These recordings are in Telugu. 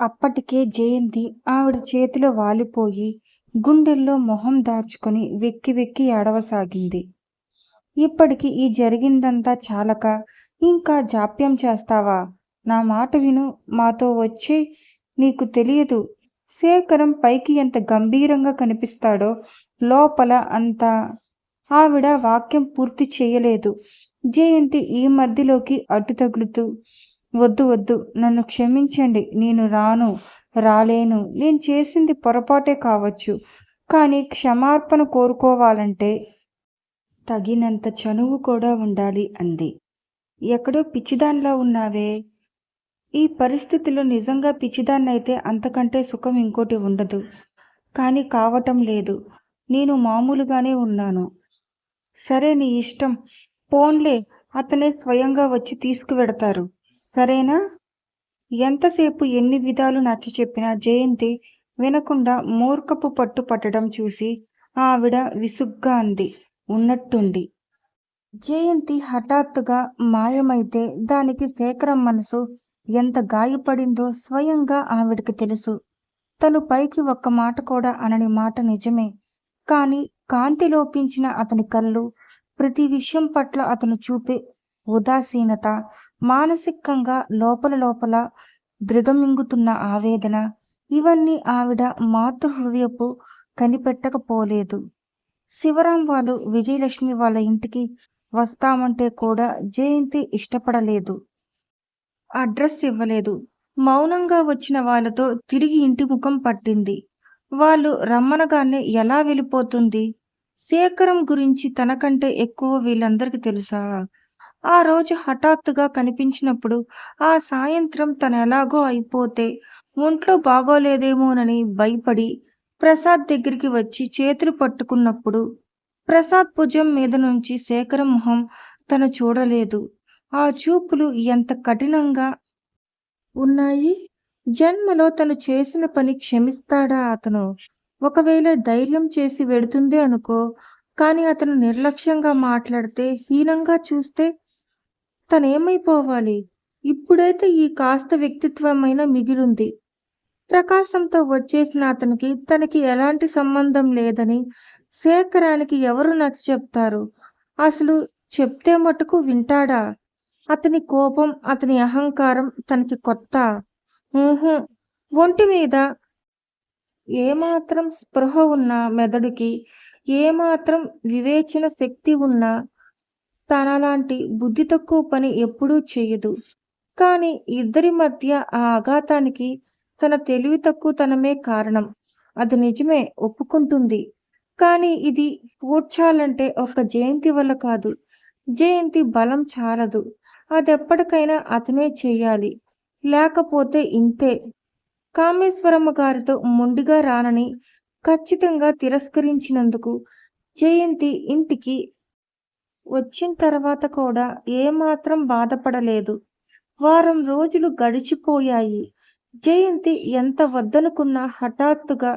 అప్పటికే జయంతి ఆవిడ చేతిలో వాలిపోయి గుండెల్లో మొహం దాచుకొని వెక్కి వెక్కి ఏడవసాగింది. ఇప్పటికి ఈ జరిగిందంతా చాలక ఇంకా జాప్యం చేస్తావా? నా మాట విను మాతో వచ్చి నీకు తెలియదు. శేఖరం పైకి ఎంత గంభీరంగా కనిపిస్తాడో లోపల అంత ఆవిడ వాక్యం పూర్తి చేయలేదు. జయంతి ఈ మధ్యలోకి అడ్డు తగులుతూ వద్దు వద్దు. నన్ను క్షమించండి. నేను రాను రాలేను. నేను చేసింది పొరపాటే కావచ్చు. కానీ క్షమార్పణ కోరుకోవాలంటే తగినంత చనువు కూడా ఉండాలి అంది. ఎక్కడో పిచ్చిదానిలా ఉన్నావే? ఈ పరిస్థితిలో నిజంగా పిచ్చిదాన్నైతే అంతకంటే సుఖం ఇంకోటి ఉండదు. కానీ కావటం లేదు. నేను మామూలుగానే ఉన్నాను. సరే నీ ఇష్టం. పోన్లే. అతనే స్వయంగా వచ్చి తీసుకువెడతారు. సరేనా? ఎంతసేపు ఎన్ని విధాలు నచ్చ చెప్పినా జయంతి వినకుండా మూర్ఖపు పట్టు పట్టడం చూసి ఆవిడ విసుగ్గా అంది. ఉన్నట్టుండి జయంతి హఠాత్తుగా మాయమైతే దానికి శేఖరం మనసు ఎంత గాయపడిందో స్వయంగా ఆవిడకి తెలుసు. తను పైకి ఒక్క మాట కూడా అనని మాట నిజమే. కాని కాంతి లోపించిన అతని కళ్ళు ప్రతి విషయం పట్ల అతను చూపే ఉదాసీనత మానసికంగా లోపల లోపల దృగమింగుతున్న ఆవేదన ఇవన్నీ ఆవిడ మాతృ హృదయపు కనిపెట్టకపోలేదు. శివరాం వాళ్ళు విజయలక్ష్మి వాళ్ళ ఇంటికి వస్తామంటే కూడా జయంతి ఇష్టపడలేదు. అడ్రస్ ఇవ్వలేదు. మౌనంగా వచ్చిన వాళ్ళతో తిరిగి ఇంటి ముఖం పట్టింది. వాళ్ళు రమ్మనగానే ఎలా వెళ్ళిపోతుంది? శేఖరం గురించి తనకంటే ఎక్కువ వీళ్ళందరికీ తెలుసా? ఆ రోజు హఠాత్తుగా కనిపించినప్పుడు ఆ సాయంత్రం తను ఎలాగో అయిపోతే ఒంట్లో బాగోలేదేమోనని భయపడి ప్రసాద్ దగ్గరికి వచ్చి చేతులు పట్టుకున్నప్పుడు ప్రసాద్ భుజం మీద నుంచి శేఖరం మొహం తను చూడలేదు. ఆ చూపులు ఎంత కఠినంగా ఉన్నాయి? జన్మలో తను చేసిన పని క్షమిస్తాడా అతను? ఒకవేళ ధైర్యం చేసి వెడుతుంది అనుకో కానీ అతను నిర్లక్ష్యంగా మాట్లాడితే హీనంగా చూస్తే తనేమైపోవాలి? ఇప్పుడైతే ఈ కాస్త వ్యక్తిత్వమైన మిగిలింది. ప్రకాశంతో వచ్చేసిన అతనికి తనకి ఎలాంటి సంబంధం లేదని శేఖరానికి ఎవరు నచ్చ చెప్తారు? అసలు చెప్తే మటుకు వింటాడా? అతని కోపం అతని అహంకారం తనకి కొత్త. ఒంటి మీద ఏమాత్రం స్పృహ ఉన్న మెదడుకి ఏమాత్రం వివేచన శక్తి ఉన్న తనలాంటి బుద్ధి తక్కువ పని ఎప్పుడూ చేయదు. కానీ ఇద్దరి మధ్య ఆ ఆఘాతానికి తన తెలివి తక్కువతనమే కారణం. అది నిజమే ఒప్పుకుంటుంది. కానీ ఇది పూడ్చాలంటే ఒక్క జయంతి వల్ల కాదు. జయంతి బలం చాలదు. అదెప్పటికైనా అతనే చేయాలి. లేకపోతే ఇంతే. కామేశ్వరమ్మ గారితో మొండిగా రానని ఖచ్చితంగా తిరస్కరించినందుకు జయంతి ఇంటికి వచ్చిన తర్వాత కూడా ఏమాత్రం బాధపడలేదు. వారం రోజులు గడిచిపోయాయి. జయంతి ఎంత వద్దనుకున్నా హఠాత్తుగా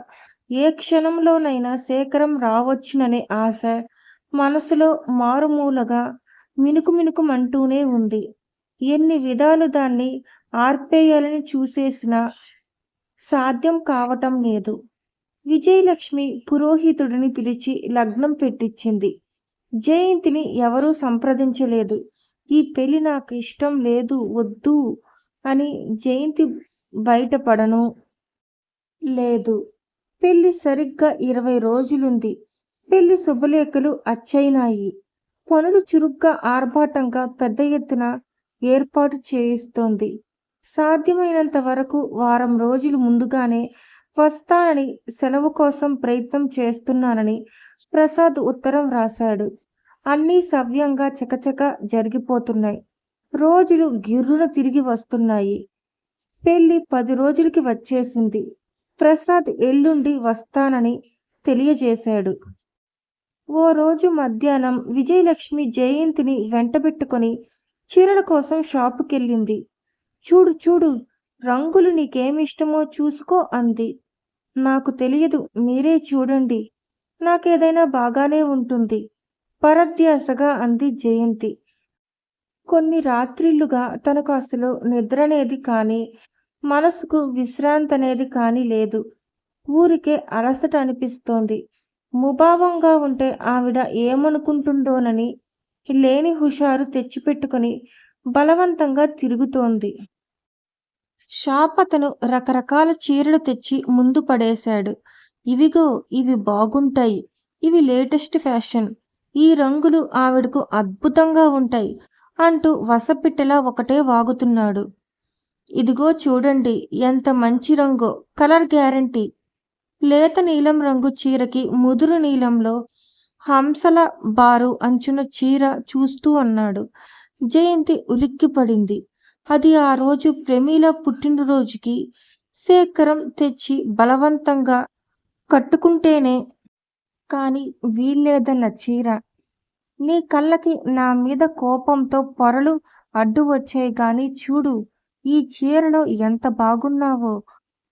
ఏ క్షణంలోనైనా శేఖరం రావచ్చుననే ఆశ మనసులో మారుమూలగా మినుకు మినుకుమంటూనే ఉంది. ఎన్ని విధాలు దాన్ని ఆర్పేయాలని చూసేసినా సాధ్యం కావటం లేదు. విజయలక్ష్మి పురోహితుడిని పిలిచి లగ్నం పెట్టించింది. జయంతిని ఎవరూ సంప్రదించలేదు. ఈ పెళ్ళి నాకు ఇష్టం లేదు వద్దు అని జయంతి బయటపడను లేదు. పెళ్ళి సరిగ్గా ఇరవై రోజులుంది. పెళ్ళి శుభలేఖలు అచ్చైనాయి పనులు చురుగ్గా ఆర్భాటంగా పెద్ద ఎత్తున ఏర్పాటు చేయిస్తోంది. సాధ్యమైనంత వరకు వారం రోజులు ముందుగానే వస్తానని సెలవు కోసం ప్రయత్నం చేస్తున్నానని ప్రసాద్ ఉత్తరం రాశాడు. అన్నీ సవ్యంగా చకచక జరిగిపోతున్నాయి. రోజులు గిర్రున తిరిగి వస్తున్నాయి. పెళ్ళి పది రోజులకి వచ్చేసింది. ప్రసాద్ ఎల్లుండి వస్తానని తెలియజేశాడు. ఓ రోజు మధ్యాహ్నం విజయలక్ష్మి జయంతిని వెంటబెట్టుకొని చీరల కోసం షాపుకెళ్ళింది. చూడు చూడు రంగులు నీకేమిష్టమో చూసుకో అంది. నాకు తెలియదు మీరే చూడండి. నాకేదైనా బాగానే ఉంటుంది. పరధ్యాసగా అంది జయంతి. కొన్ని రాత్రిళ్ళుగా తనకు అసలు నిద్రనేది కానీ మనసుకు విశ్రాంతి అనేది కానీ లేదు. ఊరికే అలసట అనిపిస్తోంది. ముభావంగా ఉంటే ఆవిడ ఏమనుకుంటుండోనని లేని హుషారు తెచ్చిపెట్టుకుని బలవంతంగా తిరుగుతోంది. షాప్ అతను రకరకాల చీరలు తెచ్చి ముందు పడేశాడు. ఇవిగో ఇవి బాగుంటాయి. ఇవి లేటెస్ట్ ఫ్యాషన్. ఈ రంగులు ఆవిడకు అద్భుతంగా ఉంటాయి అంటూ వసపిట్టలా ఒకటే వాగుతున్నాడు. ఇదిగో చూడండి ఎంత మంచి రంగో. Colour guarantee. లేత నీలం రంగు చీరకి ముదురు నీలంలో హంసల బారు అంచున చీర చూస్తూ అన్నాడు. జయంతి ఉలిక్కిపడింది. అది ఆ రోజు ప్రమీల పుట్టినరోజుకి శేఖరం తెచ్చి బలవంతంగా కట్టుకుంటేనే కాని వీల్లేదన్న చీర. నీ కళ్ళకి నా మీద కోపంతో పొరలు అడ్డు వచ్చాయి గాని చూడు ఈ చీరలో ఎంత బాగున్నావో.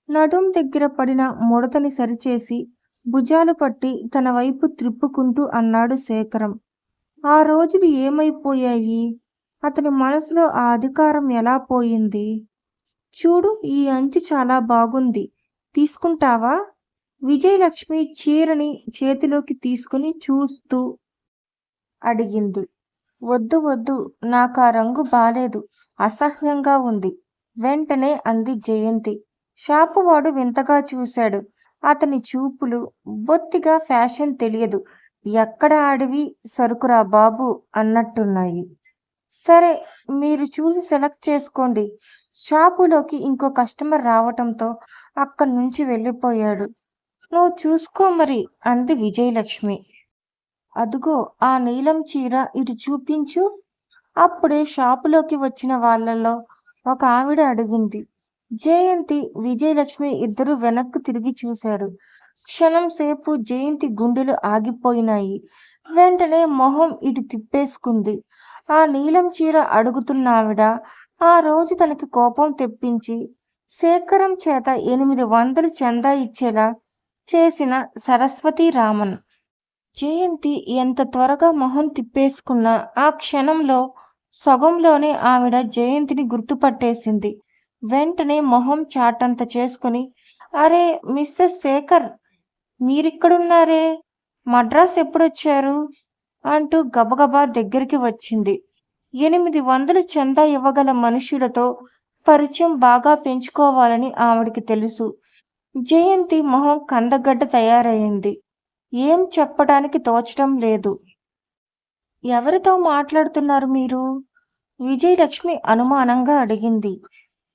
నడుం దగ్గర పడిన ముడతని సరిచేసి భుజాలు పట్టి తన వైపు త్రిప్పుకుంటూ అన్నాడు శేఖరం. ఆ రోజులు ఏమైపోయాయి? అతని మనసులో ఆ అధికారం ఎలా పోయింది? చూడు ఈ అంచు చాలా బాగుంది. తీసుకుంటావా? విజయలక్ష్మి చీరని చేతిలోకి తీసుకుని చూస్తూ అడిగింది. వద్దు వద్దు నాకు ఆ రంగు బాలేదు అసహ్యంగా ఉంది. వెంటనే అంది జయంతి. షాపువాడు వింతగా చూశాడు. అతని చూపులు బొత్తిగా ఫ్యాషన్ తెలియదు. ఎక్కడ అడవి సరుకురా బాబు అన్నట్టున్నాయి. సరే మీరు చూసి సెలెక్ట్ చేసుకోండి. షాపులోకి ఇంకో కస్టమర్ రావటంతో అక్కడి నుంచి వెళ్ళిపోయాడు. నువ్వు చూసుకో మరి అంది విజయలక్ష్మి. అదుగో ఆ నీలం చీర ఇటు చూపించు. అప్పుడే షాపులోకి వచ్చిన వాళ్ళలో ఒక ఆవిడ అడిగింది. జయంతి విజయలక్ష్మి ఇద్దరు వెనక్కు తిరిగి చూశారు. క్షణం సేపు జయంతి గుండెలు ఆగిపోయినాయి. వెంటనే మొహం ఇటు తిప్పేసుకుంది. ఆ నీలం చీర అడుగుతున్న ఆవిడ ఆ రోజు తనకి కోపం తెప్పించి శేఖరం చేత ఎనిమిది వందలు చందా ఇచ్చేలా చేసిన సరస్వతి రామన్. జయంతి ఎంత త్వరగా మొహం తిప్పేసుకున్నా ఆ క్షణంలో సగంలోనే ఆవిడ జయంతిని గుర్తుపట్టేసింది. వెంటనే మొహం చాటంత చేసుకుని అరే మిస్సెస్ శేఖర్ మీరిక్కడున్నారే? మద్రాస్ ఎప్పుడొచ్చారు? అంటూ గబగబా దగ్గరికి వచ్చింది. ఎనిమిది వందలు చందా ఇవ్వగల మనుషులతో పరిచయం బాగా పెంచుకోవాలని ఆవిడికి తెలుసు. జయంతి మొహం కందగడ్డ తయారైంది. ఏం చెప్పడానికి తోచడం లేదు. ఎవరితో మాట్లాడుతున్నారు మీరు? విజయలక్ష్మి అనుమానంగా అడిగింది.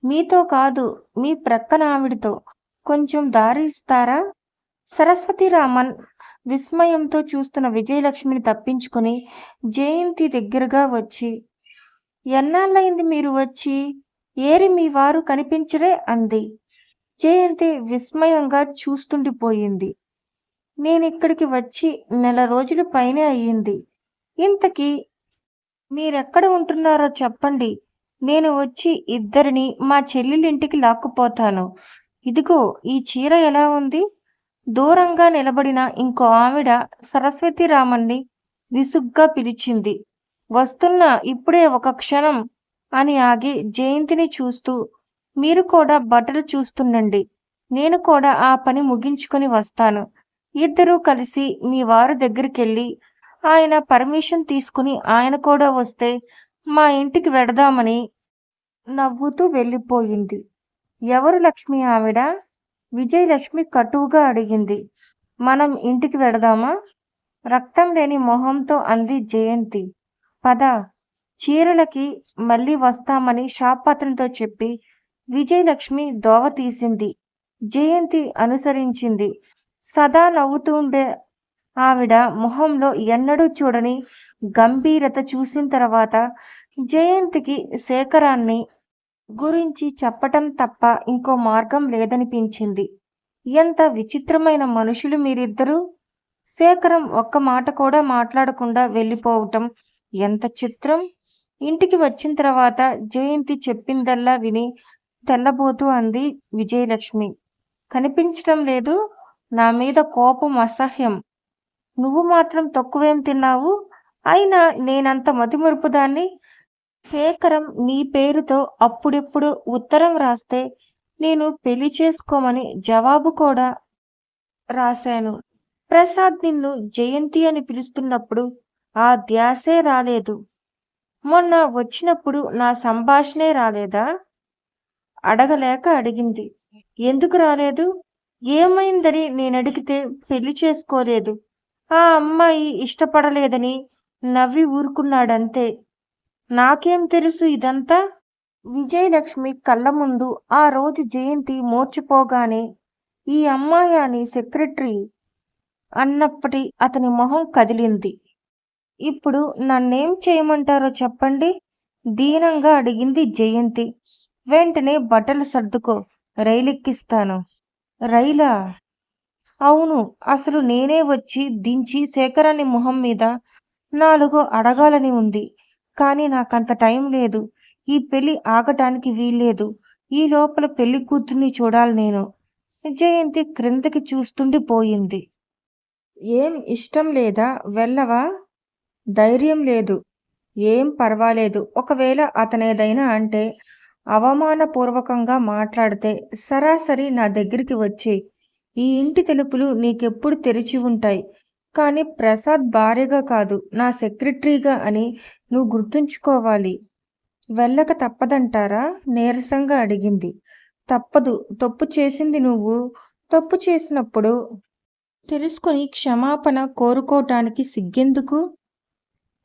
మీతో కాదు మీ ప్రక్కన ఆవిడతో. కొంచెం దారి ఇస్తారా? సరస్వతి రామన్ విస్మయంతో చూస్తున్న విజయలక్ష్మిని తప్పించుకుని జయంతి దగ్గరగా వచ్చి ఎన్నాళ్ళైంది మీరు వచ్చి? ఏరి మీ వారు కనిపించరే అంది. జయంతి విస్మయంగా చూస్తుండిపోయింది. నేను ఇక్కడికి వచ్చి నెల రోజుల పైనే అయ్యింది. ఇంతకీ మీరెక్కడ ఉంటున్నారో చెప్పండి. నేను వచ్చి ఇద్దరిని మా చెల్లెలింటికి లాక్కుపోతాను. ఇదిగో ఈ చీర ఎలా ఉంది? దూరంగా నిలబడిన ఇంకో ఆవిడ సరస్వతి రామన్ని విసుగ్గా పిలిచింది. వస్తున్నా ఇప్పుడే ఒక క్షణం అని ఆగి జయంతిని చూస్తూ మీరు కూడా బట్టలు చూస్తుండండి. నేను కూడా ఆ పని ముగించుకొని వస్తాను. ఇద్దరూ కలిసి మీ వారు దగ్గరికెళ్ళి ఆయన పర్మిషన్ తీసుకుని ఆయన కూడా వస్తే మా ఇంటికి వెడదామని నవ్వుతూ వెళ్ళిపోయింది. ఎవరు లక్ష్మి ఆవిడ? విజయలక్ష్మి కటువుగా అడిగింది. మనం ఇంటికి వెడదామా? రక్తం లేని మొహంతో అంది జయంతి. పద చీరలకి మళ్ళీ వస్తామని షాప్ అతనితో చెప్పి విజయలక్ష్మి దోవ తీసింది. జయంతి అనుసరించింది. సదా నవ్వుతుండే ఆవిడ మొహంలో ఎన్నడూ చూడని గంభీరత చూసిన తర్వాత జయంతికి శేఖరాన్ని గురించి చెప్పటం తప్ప ఇంకో మార్గం లేదనిపించింది. ఎంత విచిత్రమైన మనుషులు మీరిద్దరూ? శేఖరం ఒక్క మాట కూడా మాట్లాడకుండా వెళ్ళిపోవటం ఎంత చిత్రం? ఇంటికి వచ్చిన తర్వాత జయంతి చెప్పిందల్లా విని తెల్లబోతూ అంది విజయలక్ష్మి. కనిపించటం లేదు. నా మీద కోపం అసహ్యం. నువ్వు మాత్రం తక్కువేం తిన్నావు? అయినా నేనంత మతిమరుపుదాన్ని? శేఖరం నీ పేరుతో అప్పుడెప్పుడు ఉత్తరం రాస్తే నేను పెళ్ళి చేసుకోమని జవాబు కూడా రాశాను. ప్రసాద్ నిన్ను జయంతి అని పిలుస్తున్నప్పుడు ఆ ధ్యాసే రాలేదు. మొన్న వచ్చినప్పుడు నా సంభాషణే రాలేదా? అడగలేక అడిగింది. ఎందుకు రాలేదు? ఏమైందని నేను అడిగితే పెళ్ళి చేసుకోలేదు. ఆ అమ్మాయి ఇష్టపడలేదని నవ్వి ఊరుకున్నాడంతే. నాకేం తెలుసు ఇదంతా? విజయలక్ష్మి కళ్ళ ముందు ఆ రోజు జయంతి మూర్చిపోగానే ఈ అమ్మాయి అని సెక్రటరీ అన్నప్పటి అతని మొహం కదిలింది. ఇప్పుడు నన్నేం చేయమంటారో చెప్పండి? దీనంగా అడిగింది జయంతి. వెంటనే బట్టలు సర్దుకో రైలెక్కిస్తాను. రైలా? అవును అసలు నేనే వచ్చి దించి శేఖరాన్ని మొహం మీద నాలుగు అడగాలని ఉంది. కానీ నాకంత టైం లేదు. ఈ పెళ్ళి ఆగటానికి వీల్లేదు. ఈ లోపల పెళ్ళి కూతుర్ని చూడాలి నేను. జయంతి క్రిందకి చూస్తుండిపోయింది. ఏం ఇష్టం లేదా? వెళ్ళవా? ధైర్యం లేదు. ఏం పర్వాలేదు. ఒకవేళ అతనేదైనా అంటే అవమానపూర్వకంగా మాట్లాడితే సరాసరి నా దగ్గరికి వచ్చి ఈ ఇంటి తలుపులు నీకెప్పుడు తెరిచి ఉంటాయి. కానీ ప్రసాద్ భార్యగా కాదు నా సెక్రటరీగా అని నువ్వు గుర్తుంచుకోవాలి. వెళ్ళక తప్పదంటారా? నీరసంగా అడిగింది. తప్పదు. తప్పు చేసింది నువ్వు. తప్పు చేసినప్పుడు తెలుసుకొని క్షమాపణ కోరుకోవటానికి సిగ్గెందుకు?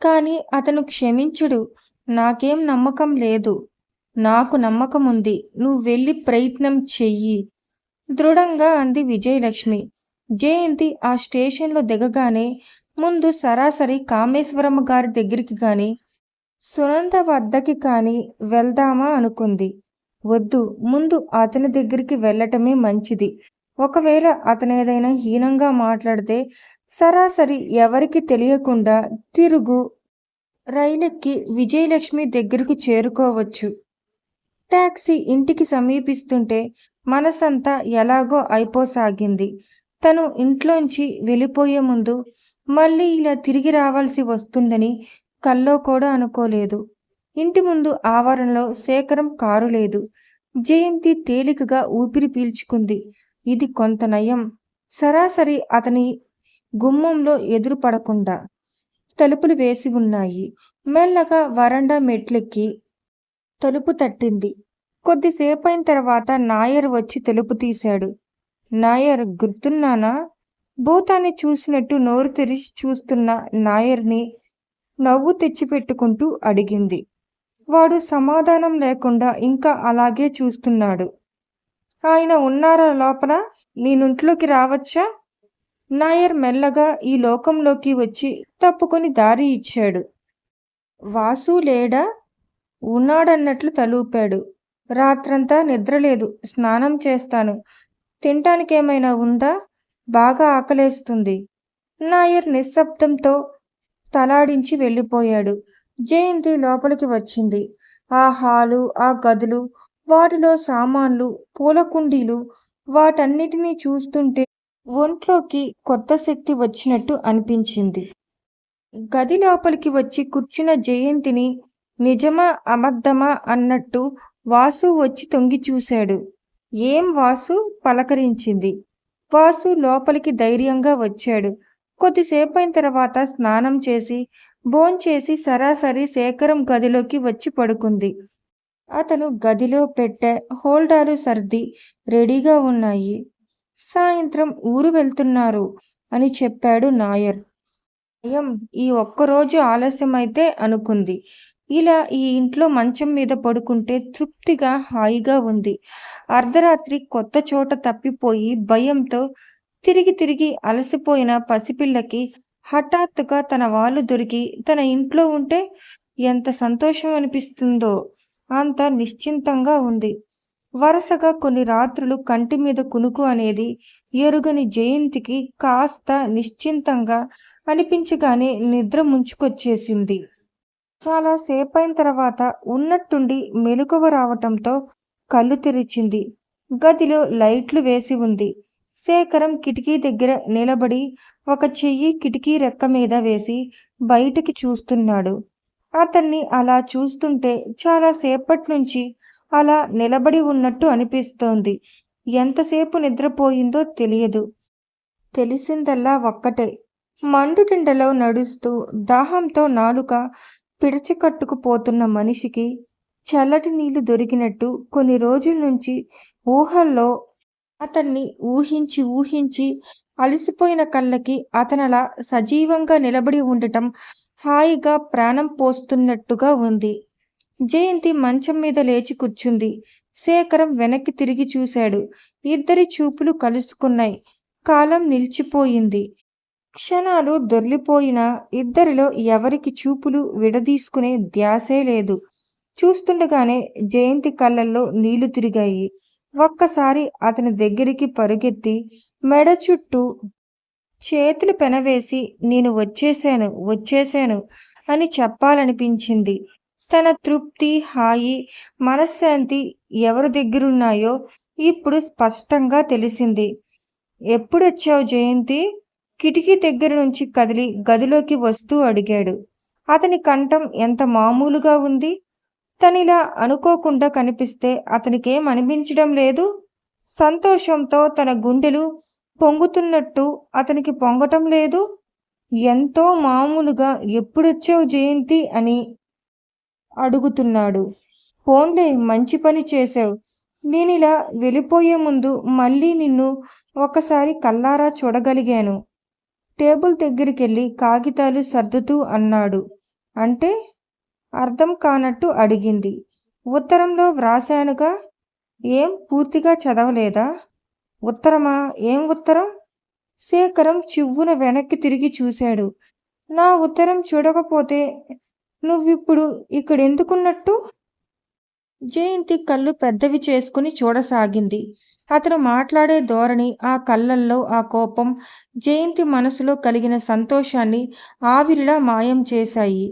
కానీ అతను క్షమించడు. నాకేం నమ్మకం లేదు. నాకు నమ్మకం ఉంది నువ్వు వెళ్ళి ప్రయత్నం చెయ్యి. దృఢంగా అంది విజయలక్ష్మి. జయంతి ఆ స్టేషన్లో దిగగానే ముందు సరాసరి కామేశ్వరమ్మ గారి దగ్గరికి కానీ సునంద వద్దకి కానీ వెళ్దామా అనుకుంది. వద్దు ముందు అతని దగ్గరికి వెళ్ళటమే మంచిది. ఒకవేళ అతను ఏదైనా హీనంగా మాట్లాడితే సరాసరి ఎవరికి తెలియకుండా తిరుగు రైలెక్కి విజయలక్ష్మి దగ్గరకు చేరుకోవచ్చు. టాక్సీ ఇంటికి సమీపిస్తుంటే మనసంతా ఎలాగో అయిపోసాగింది. తను ఇంట్లోంచి వెళ్ళిపోయే ముందు మళ్ళీ ఇలా తిరిగి రావాల్సి వస్తుందని కల్లో కూడా అనుకోలేదు. ఇంటి ముందు ఆవరణలో శేఖరం కారు లేదు. జయంతి తేలికగా ఊపిరి పీల్చుకుంది. ఇది కొంత నయం. సరాసరి అతని గుమ్మంలో ఎదురుపడకుండా తలుపులు వేసి ఉన్నాయి. మెల్లగా వరండా మెట్లెక్కి తలుపు తట్టింది. కొద్దిసేపైన తర్వాత నాయర్ వచ్చి తెలుపు తీశాడు. నాయర్ గుర్తున్నానా? భూతాన్ని చూసినట్టు నోరు తెరిచి చూస్తున్న నాయర్ని నవ్వు తెచ్చిపెట్టుకుంటూ అడిగింది. వాడు సమాధానం లేకుండా ఇంకా అలాగే చూస్తున్నాడు. ఆయన ఉన్నారా లోపల? నేనుంట్లోకి రావచ్చా? నాయర్ మెల్లగా ఈ లోకంలోకి వచ్చి తప్పుకొని దారి ఇచ్చాడు. వాసు లేడా? ఉన్నాడన్నట్లు తలూపాడు. రాత్రంతా నిద్రలేదు. స్నానం చేస్తాను. తినటానికేమైనా ఉందా? బాగా ఆకలేస్తుంది. నాయర్ నిశ్శబ్దంతో తలాడించి వెళ్ళిపోయాడు. జయంతి లోపలికి వచ్చింది. ఆ హాలు ఆ గదులు వాటిలో సామాన్లు పూల కుండీలు వాటన్నిటినీ చూస్తుంటే ఒంట్లోకి కొత్త శక్తి వచ్చినట్టు అనిపించింది. గది లోపలికి వచ్చి కూర్చున్న జయంతిని నిజమా అబద్ధమా అన్నట్టు వాసు వచ్చి తొంగి చూశాడు. ఏం వాసు? పలకరించింది. వాసు లోపలికి ధైర్యంగా వచ్చాడు. కొద్దిసేపైన తర్వాత స్నానం చేసి భోంచేసి సరాసరి శేఖరం గదిలోకి వచ్చి పడుకుంది. అతను గదిలో పెట్టే హోల్డాలు సర్ది రెడీగా ఉన్నాయి. సాయంత్రం ఊరు వెళ్తున్నారు అని చెప్పాడు నాయర్. భయం ఈ ఒక్కరోజు ఆలస్యమైతే అనుకుంది. ఇలా ఈ ఇంట్లో మంచం మీద పడుకుంటే తృప్తిగా హాయిగా ఉంది. అర్ధరాత్రి కొత్త చోట తప్పిపోయి భయంతో తిరిగి తిరిగి అలసిపోయిన పసిపిల్లకి హఠాత్తుగా తన వాళ్ళు దొరికి తన ఇంట్లో ఉంటే ఎంత సంతోషం అనిపిస్తుందో! అంత నిశ్చింతంగా ఉంది. వరుసగా కొన్ని రాత్రులు కంటి మీద కునుకు అనేది ఎరుగని జయంతికి కాస్త నిశ్చింతంగా అనిపించగానే నిద్ర ముంచుకొచ్చేసింది. చాలా సేపైన తర్వాత ఉన్నట్టుండి మెలకువ రావటంతో కళ్ళు తెరిచింది. గదిలో లైట్లు వేసి ఉంది. శేఖరం కిటికీ దగ్గర నిలబడి ఒక చెయ్యి కిటికీ రెక్క మీద వేసి బయటికి చూస్తున్నాడు. అతన్ని అలా చూస్తుంటే చాలా సేపటి నుంచి అలా నిలబడి ఉన్నట్టు అనిపిస్తోంది. ఎంతసేపు నిద్రపోయిందో తెలియదు. తెలిసిందల్లా ఒక్కటే. మండుటిండలో నడుస్తూ దాహంతో నాలుక పిడచికట్టుకుపోతున్న మనిషికి చల్లటి నీళ్ళు దొరికినట్టు కొన్ని రోజుల నుంచి ఊహల్లో అతన్ని ఊహించి ఊహించి అలసిపోయిన కళ్ళకి అతనలా సజీవంగా నిలబడి ఉండటం హాయిగా ప్రాణం పోస్తున్నట్టుగా ఉంది. జయంతి మంచం మీద లేచి కూర్చుంది. శేఖరం వెనక్కి తిరిగి చూశాడు. ఇద్దరి చూపులు కలుసుకున్నాయి. కాలం నిలిచిపోయింది. క్షణాలు దొర్లిపోయినా ఇద్దరిలో ఎవరికి చూపులు విడదీసుకునే ధ్యాసే లేదు. చూస్తుండగానే జయంతి కళ్ళల్లో నీళ్ళు తిరిగాయి. ఒక్కసారి అతని దగ్గరికి పరుగెత్తి మెడ చుట్టూ చేతులు పెనవేసి నేను వచ్చేశాను వచ్చేశాను అని చెప్పాలనిపించింది. తన తృప్తి హాయి మనశ్శాంతి ఎవరి దగ్గరున్నాయో ఇప్పుడు స్పష్టంగా తెలిసింది. ఎప్పుడొచ్చావు జయంతి? కిటికీ దగ్గర నుంచి కదిలి గదిలోకి వస్తూ అడిగాడు. అతని కంఠం ఎంత మామూలుగా ఉంది? తనిలా అనుకోకుండా కనిపిస్తే అతనికేం అనిపించడం లేదు? సంతోషంతో తన గుండెలు పొంగుతున్నట్టు అతనికి పొంగటం లేదు? ఎంతో మామూలుగా ఎప్పుడొచ్చావు జయంతి అని అడుగుతున్నాడు. పోన్లే మంచి పని చేశావు. నేనిలా వెళ్ళిపోయే ముందు మళ్ళీ నిన్ను ఒకసారి కల్లారా చూడగలిగాను. టేబుల్ దగ్గరికెళ్ళి కాగితాలు సర్దుతూ అన్నాడు. అంటే అర్థం కానట్టు అడిగింది. ఉత్తరంలో వ్రాశానుగా ఏం పూర్తిగా చదవలేదా? ఉత్తరమా? ఏం ఉత్తరం? శేఖరం చివ్వున వెనక్కి తిరిగి చూశాడు. నా ఉత్తరం చూడకపోతే నువ్విప్పుడు ఇక్కడెందుకున్నట్టు? జయంతి కళ్ళు పెద్దవి చేసుకుని చూడసాగింది. అతను మాట్లాడే ధోరణి ఆ కళ్ళల్లో ఆ కోపం జయంతి మనసులో కలిగిన సంతోషాన్ని ఆవిరిలా మాయం చేశాయి.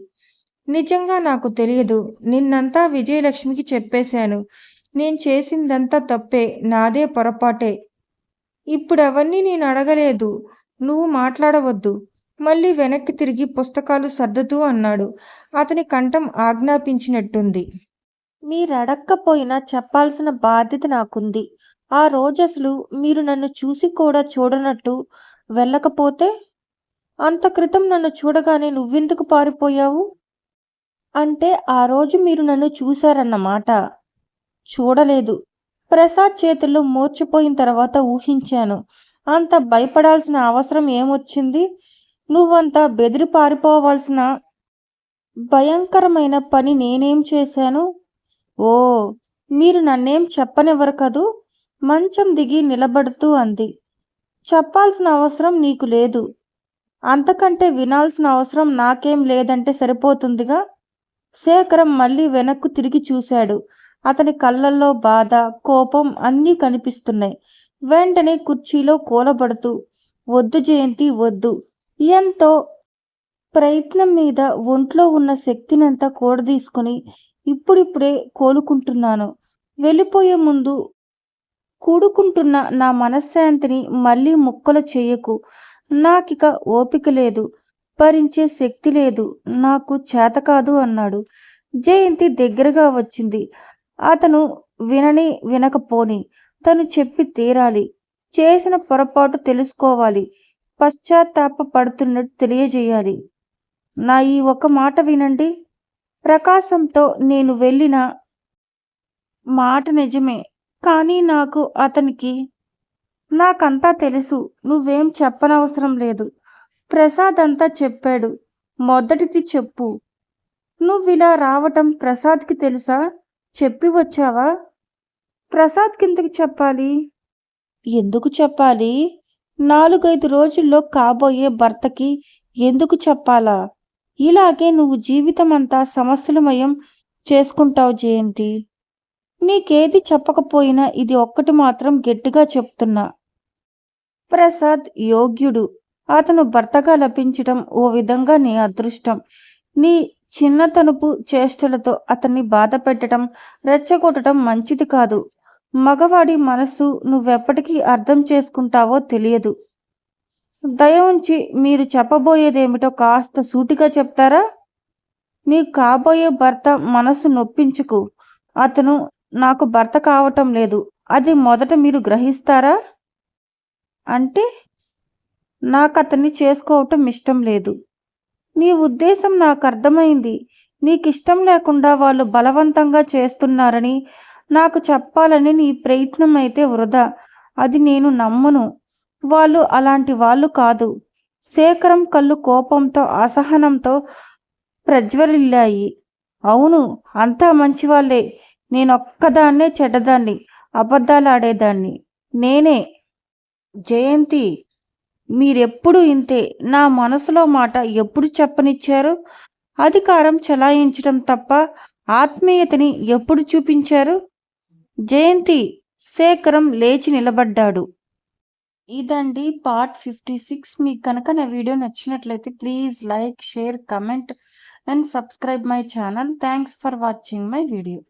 నిజంగా నాకు తెలియదు నిన్నంతా విజయలక్ష్మికి చెప్పేశాను. నేను చేసిందంతా తప్పే నాదే పొరపాటే. ఇప్పుడు అవన్నీ నేను అడగలేదు నువ్వు మాట్లాడవద్దు. మళ్ళీ వెనక్కి తిరిగి పుస్తకాలు సర్దుతూ అన్నాడు. అతని కంఠం ఆజ్ఞాపించినట్టుంది. మీరడక్కపోయినా చెప్పాల్సిన బాధ్యత నాకుంది. ఆ రోజు అసలు మీరు నన్ను చూసి కూడా చూడనట్టు వెళ్ళకపోతే? అంత క్రితం నన్ను చూడగానే నువ్వెందుకు పారిపోయావు? అంటే ఆ రోజు మీరు నన్ను చూశారన్నమాట. చూడలేదు. ప్రసాద్ చేతుల్లో మూర్చిపోయిన తర్వాత ఊహించాను. అంత భయపడాల్సిన అవసరం ఏమొచ్చింది? నువ్వంత బెదిరి పారిపోవాల్సిన భయంకరమైన పని నేనేం చేశాను? ఓ మీరు నన్నేం చెప్పనివ్వరు కదూ? మంచం దిగి నిలబడుతూ అంది. చెప్పాల్సిన అవసరం నీకు లేదు. అంతకంటే వినాల్సిన అవసరం నాకేం లేదంటే సరిపోతుందిగా? శేఖరం మళ్ళీ వెనక్కు తిరిగి చూశాడు. అతని కళ్ళల్లో బాధ కోపం అన్నీ కనిపిస్తున్నాయి. వెంటనే కుర్చీలో కూలబడుతూ వద్దు జయంతి వద్దు. ఎంతో ప్రయత్నం మీద ఒంట్లో ఉన్న శక్తినంతా కూడదీసుకుని ఇప్పుడిప్పుడే కోలుకుంటున్నాను. వెళ్ళిపోయే ముందు కూడుకుంటున్న నా మనశ్శాంతిని మళ్ళీ ముక్కలు చేయకు. నాకిక ఓపిక లేదు. భరించే శక్తి లేదు. నాకు చేత కాదు అన్నాడు. జయంతి దగ్గరగా వచ్చింది. అతను వినని వినకపోని తను చెప్పి తీరాలి. చేసిన పొరపాటు తెలుసుకోవాలి. పశ్చాత్తాప పడుతున్నట్టు తెలియజేయాలి. నా ఈ ఒక మాట వినండి. ప్రకాశంతో నేను వెళ్ళిన మాట నిజమే. కానీ నాకు అతనికి నాకంతా తెలుసు. నువ్వేం చెప్పనవసరం లేదు. ప్రసాద్ అంతా చెప్పాడు. మొదటిది చెప్పు. నువ్విలా రావటం ప్రసాద్కి తెలుసా? చెప్పి వచ్చావా? ప్రసాద్ కిందకి చెప్పాలి? ఎందుకు చెప్పాలి? నాలుగైదు రోజుల్లో కాబోయే భర్తకి ఎందుకు చెప్పాలా? ఇలాగే నువ్వు జీవితం అంతా సమస్యలమయం చేసుకుంటావు జయంతి. నీకేది చెప్పకపోయినా ఇది ఒక్కటి మాత్రం గట్టిగా చెప్తున్నా. ప్రసాద్ యోగ్యుడు. అతను భర్తగా లభించటం ఓ విధంగా నీ అదృష్టం. నీ చిన్నతనుపు చేష్టలతో అతన్ని బాధ పెట్టడం రెచ్చగొట్టడం మంచిది కాదు. మగవాడి మనస్సు నువ్వెప్పటికీ అర్థం చేసుకుంటావో తెలియదు. దయ ఉంచి మీరు చెప్పబోయేదేమిటో కాస్త సూటిగా చెప్తారా? నీ కాబోయే భర్త మనసు నొప్పించుకు. అతను నాకు భర్త కావటం లేదు. అది మొదట మీరు గ్రహిస్తారా? అంటే నాకు అతన్ని చేసుకోవటం ఇష్టం లేదు. నీ ఉద్దేశం నాకు అర్థమైంది. నీకు ఇష్టం లేకుండా వాళ్ళు బలవంతంగా చేస్తున్నారని నాకు చెప్పాలని నీ ప్రయత్నం అయితే వృధా. అది నేను నమ్మను. వాళ్ళు అలాంటి వాళ్ళు కాదు. శేఖరం కళ్ళు కోపంతో అసహనంతో ప్రజ్వరిల్లాయి అవును అంతా మంచివాళ్ళే నేనొక్కదాన్నే చెడ్డదాన్ని అబద్ధాలాడేదాన్ని. నేనే జయంతి మీరెప్పుడు ఇంతే నా మనసులో మాట ఎప్పుడు చెప్పనిచ్చారు? అధికారం చలాయించడం తప్ప ఆత్మీయతని ఎప్పుడు చూపించారు? జయంతి శేఖరం లేచి నిలబడ్డాడు. ఇదండి పార్ట్ ఫిఫ్టీ సిక్స్. మీకు కనుక నా వీడియో నచ్చినట్లయితే please like share comment and subscribe my channel. Thanks for watching my video.